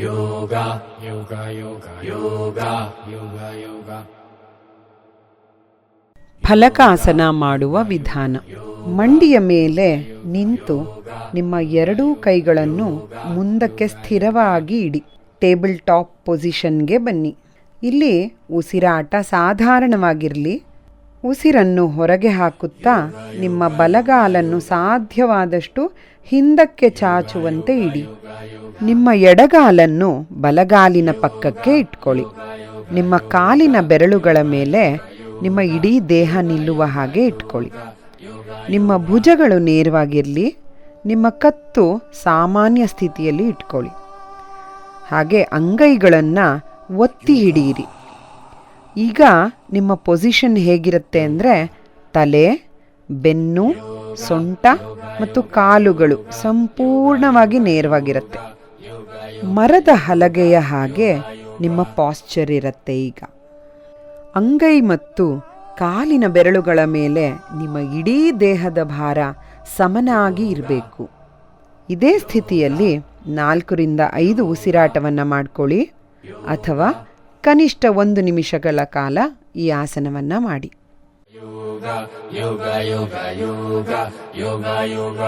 yoga, yoga, yoga, yoga, yoga, yoga. ಫಲಕಾಸನ ಮಾಡುವ ವಿಧಾನ. ಮಂಡಿಯ ಮೇಲೆ ನಿಂತು ನಿಮ್ಮ ಎರಡೂ ಕೈಗಳನ್ನು ಮುಂದಕ್ಕೆ ಸ್ಥಿರವಾಗಿ ಇಡಿ. ಟೇಬಲ್ ಟಾಪ್ ಪೊಸಿಷನ್ಗೆ ಬನ್ನಿ. ಇಲ್ಲಿ ಉಸಿರಾಟ ಸಾಧಾರಣವಾಗಿರಲಿ. ಉಸಿರನ್ನು ಹೊರಗೆ ಹಾಕುತ್ತಾ ನಿಮ್ಮ ಬಲಗಾಲನ್ನು ಸಾಧ್ಯವಾದಷ್ಟು ಹಿಂದಕ್ಕೆ ಚಾಚುವಂತೆ ಇಡಿ. ನಿಮ್ಮ ಎಡಗಾಲನ್ನು ಬಲಗಾಲಿನ ಪಕ್ಕಕ್ಕೆ ಇಟ್ಕೊಳ್ಳಿ. ನಿಮ್ಮ ಕಾಲಿನ ಬೆರಳುಗಳ ಮೇಲೆ ನಿಮ್ಮ ಇಡೀ ದೇಹ ನಿಲ್ಲುವ ಹಾಗೆ ಇಟ್ಕೊಳ್ಳಿ. ನಿಮ್ಮ ಭುಜಗಳು ನೇರವಾಗಿರಲಿ, ನಿಮ್ಮ ಕತ್ತು ಸಾಮಾನ್ಯ ಸ್ಥಿತಿಯಲ್ಲಿ ಇಟ್ಕೊಳ್ಳಿ. ಹಾಗೆ ಅಂಗೈಗಳನ್ನು ಒತ್ತಿ ಹಿಡಿಯಿರಿ. ಈಗ ನಿಮ್ಮ ಪೊಸಿಷನ್ ಹೇಗಿರುತ್ತೆ ಅಂದರೆ ತಲೆ, ಬೆನ್ನು, ಸೊಂಟ ಮತ್ತು ಕಾಲುಗಳು ಸಂಪೂರ್ಣವಾಗಿ ನೇರವಾಗಿರುತ್ತೆ. ಮರದ ಹಲಗೆಯ ಹಾಗೆ ನಿಮ್ಮ ಪಾಶ್ಚರ್ ಇರುತ್ತೆ ಈಗ. ಅಂಗೈ ಮತ್ತು ಕಾಲಿನ ಬೆರಳುಗಳ ಮೇಲೆ ನಿಮ್ಮ ಇಡೀ ದೇಹದ ಭಾರ ಸಮನಾಗಿ ಇರಬೇಕು. ಇದೇ ಸ್ಥಿತಿಯಲ್ಲಿ ನಾಲ್ಕರಿಂದ ಐದು ಉಸಿರಾಟವನ್ನು ಮಾಡ್ಕೊಳ್ಳಿ ಅಥವಾ ಕನಿಷ್ಠ ಒಂದು ನಿಮಿಷಗಳ ಕಾಲ ಈ ಆಸನವನ್ನು ಮಾಡಿ. ಯೋಗ ಯೋಗ ಯೋಗ ಯೋಗ ಯೋಗ ಯೋಗ.